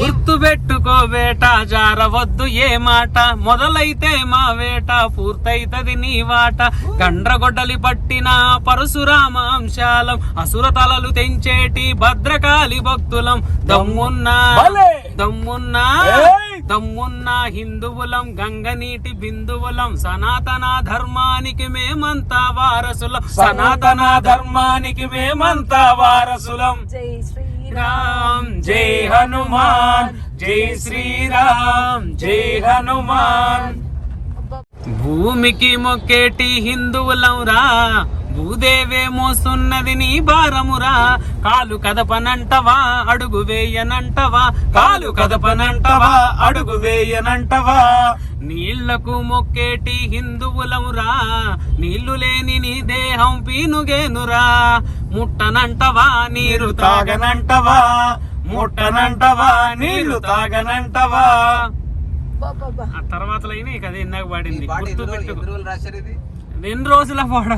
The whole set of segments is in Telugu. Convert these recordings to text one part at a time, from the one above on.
గుర్తు పెట్టుకో వేట జారవద్దు ఏ మాట. మొదలైతే మా వేట పూర్తయితది నీ వాట. గండ్రగొడ్డలి పట్టిన పరశురామ అంశాలం అసుర తలలు తెంచేటి భద్రకాళి భక్తులం. దమ్మున్నా! దమ్మున్నా ఏయ్! దమ్మున్నా హిందువులం గంగనీటి బిందువులం. సనాతన ధర్మానికి మేమంతా వారసులం. సనాతన ధర్మానికి మేమంతా వారసులం. జై శ్రీరామ్ రామ్ జై హనుమాన్ జై శ్రీరామ్ జై హనుమాన్ భూమికి మొక్కేటి హిందువులంరా భూదేవే మోస్తున్నది నీ భారమురా. కాలు కదపనంటవా అడుగు వేయనంటవా. కాలు కదపనంటవా అడుగు వేయనంటవా. నీళ్ళకు మొక్కేటి హిందువులవురా నీళ్ళు లేని నీ దేహం పీనుగేనురా. ముట్టనంటవా నీరు తాగనంటవా? ముట్టనంటవా? నీరు తాగనంటవా? బాబా ఆ తర్వాత లైన్ ఇక అది ఇందాక పాడింది. గుర్తు ఎన్ని పెట్టుకో. రెండు రోజుల పాడ.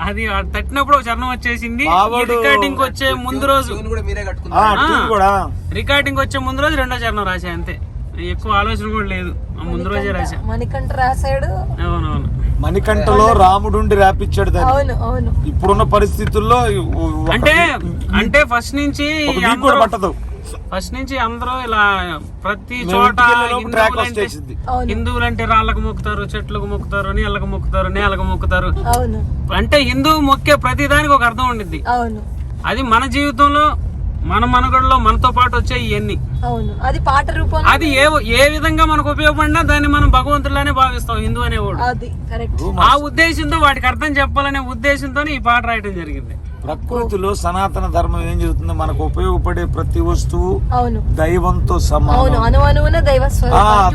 అది తట్టినప్పుడు ఒక చరణం వచ్చేసింది. రికార్డింగ్ వచ్చే ముందు రోజు. ట్యూన్ కూడా మీరే ఆ, కట్టుకున్నారు ట్యూన్ కూడా. రికార్డింగ్ వచ్చే ముందు రోజు రెండో చరణం రాశా అంతే. ఎక్కువ ఆలోచన కూడా లేదు. ఆ ముందు రోజే రాశా. మణికంఠ రాశాడు. అవునవును. మణికంఠలో రాముడుండి రాపిచ్చాడు దాన్ని. అవును అవును. ఇప్పుడున్న పరిస్థితుల్లో అంటే అంటే ఫస్ట్ నుంచి కూడా పట్టదు. ఫస్ట్ నుంచి అందరూ ఇలా ప్రతి చోట హిందువులంటే రాళ్ళకు మొక్కుతారు చెట్లకు మొక్కుతారు నీళ్ళకు మొక్కుతారు నేలకు మొక్కుతారు. అవును. అంటే హిందువు మొక్కే ప్రతి దానికి ఒక అర్థం ఉండిద్ది. అవును. అది మన జీవితంలో మన మనుగడలో మనతో పాటు వచ్చే ఇవన్నీ అవును. అది పాట రూపంలో అది ఏ ఏ విధంగా మనకు ఉపయోగపడినా దాన్ని మనం భగవంతులానే భావిస్తాం హిందూ అనేవాడు. అది కరెక్ట్. ఆ ఉద్దేశంతో వాటికి అర్థం చెప్పాలనే ఉద్దేశంతో ఈ పాట రాయటం జరిగింది. ప్రకృతిలో సనాతన ధర్మం ఏం జరుగుతుంది మనకు ఉపయోగపడే ప్రతి వస్తువు అవును. దైవంతో అవును. సమానం.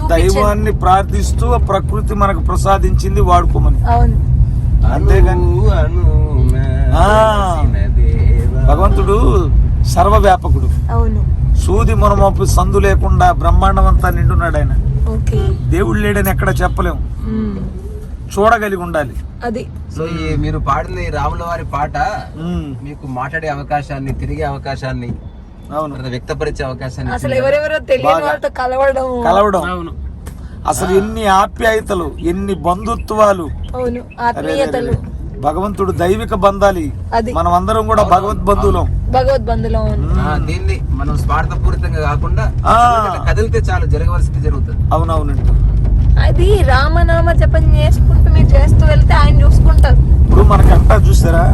దైవాన్ని ప్రార్థిస్తూ ఆ ప్రకృతి మనకు ప్రసాదించింది వాడుకోమని. అవును. సర్వవ్యాపకుడు. అవును. సూది మనమొప్పి సందు లేకుండా బ్రహ్మాండం అంతా నిండున్నాడు ఆయన. ఓకే. దేవుడు లేడని ఎక్కడ చెప్పలేం. ఉమ్. చూడగలిగి ఉండాలి. అది. సో ఈ మీరు పాడిన ఈ రాముల వారి పాట మీకు మాట్లాడే అవకాశాన్ని తిరిగే అవకాశాన్ని అవును. వ్యక్తపరిచే అవకాశాన్ని అసలు. ఎవరెవరో తెలియని బాగా. వాళ్ళతో కలవడం. కలవడం. అవును. అసలు ఎన్ని ఆప్యాయతలు ఎన్ని బంధుత్వాలు. అవును. ఆత్మీయతలు. భగవంతుడు దైవిక బంధాలి. మనం అందరం కూడా భగవద్ బంధువులం. భగవద్బంధులో అవును ఆ, దీన్ని మనం స్వార్థపూరితంగా కాకుండా కదిలితే చాలు జరగవలసింది జరుగుతుంది. అవునవునండి. అది రామనామ జపం చేసుకుంటూ మీరు చేస్తూ వెళ్తే ఆయన చూసుకుంటారు. ఇప్పుడు మనకంటా చూసారా?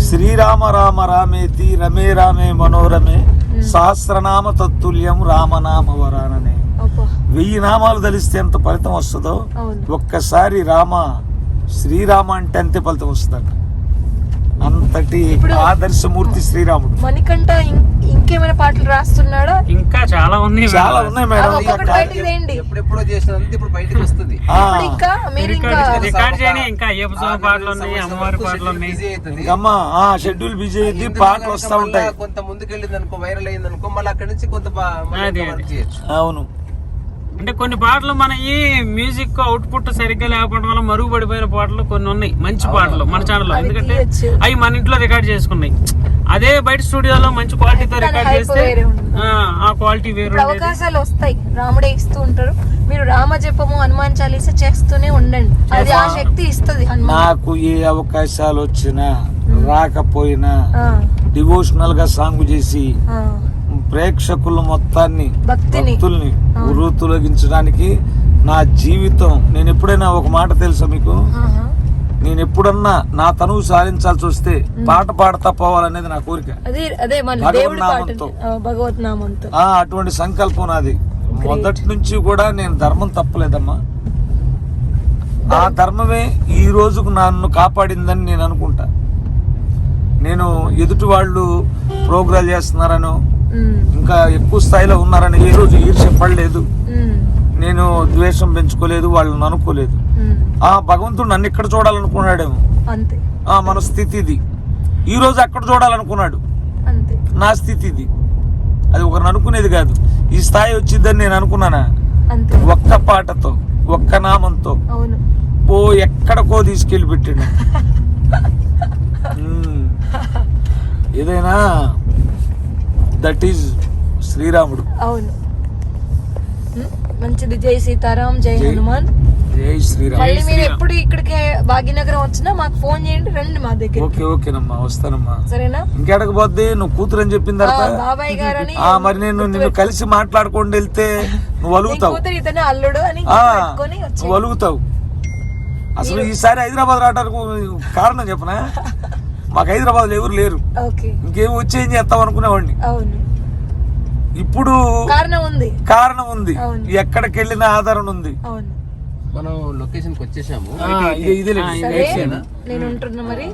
శ్రీరామ రామ రామేతి రమే రామే మనోరమే సహస్రనామ తత్తుల్యం రామనామ వరాననే. వెయ్యి నామాలు ధరిస్తే ఎంత ఫలితం వస్తుందో? ఒక్కసారి రామ శ్రీరామ అంటే అంతే ఫలితం వస్తుంది అంతటి ఇప్పుడు- ఆదర్శమూర్తి శ్రీరాముడు. మణికంఠ ఇం- ఇంకేమైనా పాటలు రాస్తున్నాడా? ఇంకా చాలా ఉన్నాయి చాలా ఉన్నాయి మేడం ఎప్పుడెప్పుడో చేసినంత ఇప్పుడు బయటకు వస్తుంది. ఇంకా మీరు ఇంకా రికార్డ్ చేయని ఇంకా అయ్యప్ప పాటలు ఉన్నాయి అమ్మవారి పాటలు ఉన్నాయి. బిజీ అవుతుంది. ఇంకమ్మా ఆ షెడ్యూల్ బిజీ అయింది ఎందుకు పాటలు వస్తా ఉంటాయి. కొంత ముందుకు వెళ్ళింది అనుకో వైరల్ అయింది అనుకో మళ్ళీ అక్కడి నుంచి కొంత అవును. అంటే కొన్ని పాటలు మన ఈ మ్యూజిక్ అవుట్పుట్ సరిగ్గా లేకపోవడం వల్ల మరుగుపడిపోయిన పాటలు కొన్ని ఉన్నాయి. మంచి పాటలు మన ఛానల్లో అవి ఎందుకంటే. అవి మన ఇంట్లో రికార్డ్ చేసుకున్నాయి. అదే బయట స్టూడియోలో మంచి క్వాలిటీతో రికార్డ్ చేస్తే. ఆ, ఆ క్వాలిటీ వేరు. అవకాశాలు వస్తాయి. రాముడే ఇస్తూ ఉంటారు. మీరు రామ జపము హనుమాన్ చాలీస చేస్తూనే ఉండండి. అది ఆ శక్తి ఇస్తది హనుమాన్. నాకు ఏ అవకాశాలు వచ్చినా రాకపోయినా డివోషనల్గా సాంగ్ చేసి ప్రేక్షకుల మొత్తాన్ని భక్తుల్ని ఉరుతొలగించడానికి నా జీవితం. నేను ఎప్పుడైనా ఒక మాట తెలుసా మీకు. నేను ఎప్పుడన్నా నా తనువు సాధించాల్సి వస్తే పాట పాడతా పోవాలనేది నా కోరిక. అటువంటి సంకల్పం నాది. మొదటి నుంచి కూడా నేను ధర్మం తప్పలేదమ్మా. ఆ ధర్మమే ఈ రోజుకు నన్ను కాపాడిందని నేను అనుకుంటా. నేను ఎదుటి వాళ్ళు ప్రోగ్రాలు చేస్తున్నారనో ఇంకా ఎక్కువ స్థాయిలో ఉన్నారని ఏ రోజు ఈర్ష్య పడలేదు. నేను ద్వేషం పెంచుకోలేదు వాళ్ళని అనుకోలేదు. ఆ భగవంతుడు నన్ను ఇక్కడ చూడాలనుకున్నాడేమో. ఆ మన స్థితి ఇది ఈ రోజు అక్కడ చూడాలనుకున్నాడు. నా స్థితి ఇది అది ఒకరిని అనుకునేది కాదు. ఈ స్థాయి వచ్చిందని నేను అనుకున్నానా? ఒక్క పాటతో ఒక్క నామంతో ఓ ఎక్కడికో తీసుకెళ్ళి పెట్టాడు. మ్మ్. ఏదైనా దట్ ఈజ్ శ్రీరాముడు. అవును. మంచిది. జై సీతారాం జై హనుమాన్. జై శ్రీరామ్. మళ్ళీ మీరు ఎప్పుడు ఇక్కడికి భాగ్యనగరం వచ్చినా మాకు ఫోన్ చేయండి రండి మా దగ్గర ఓకే ఓకేనమ్మా వస్తానమ్మా. సరేనా? ఇంకెడకు పోద్ది? నువ్వు కూతురు అని చెప్పిన తర్వాత బాబాయ్ గారని ఆ మరి నేను నిన్ను కలిసి మాట్లాడుకుంటూ వెళ్తే నువ్వు అలుగుతావు. కూతురు ఇతనే అల్లుడు అని నువ్వు అలుగుతావు. అసలు ఈసారి హైదరాబాద్ రావడానికి కారణం చెప్పనా? మాకు హైదరాబాద్ ఎవరు లేరు. ఓకే. ఇంకేం వచ్చి ఏం చేస్తాం అనుకునేవాడిని. అవును. ఇప్పుడు కారణం ఉంది. కారణం ఉంది. అవును. ఎక్కడికి వెళ్ళిన ఆధారం ఉంది. అవును. మనం లొకేషన్కి వచ్చేసాము. ఇదే- నేను ఉంటున్నా మరి.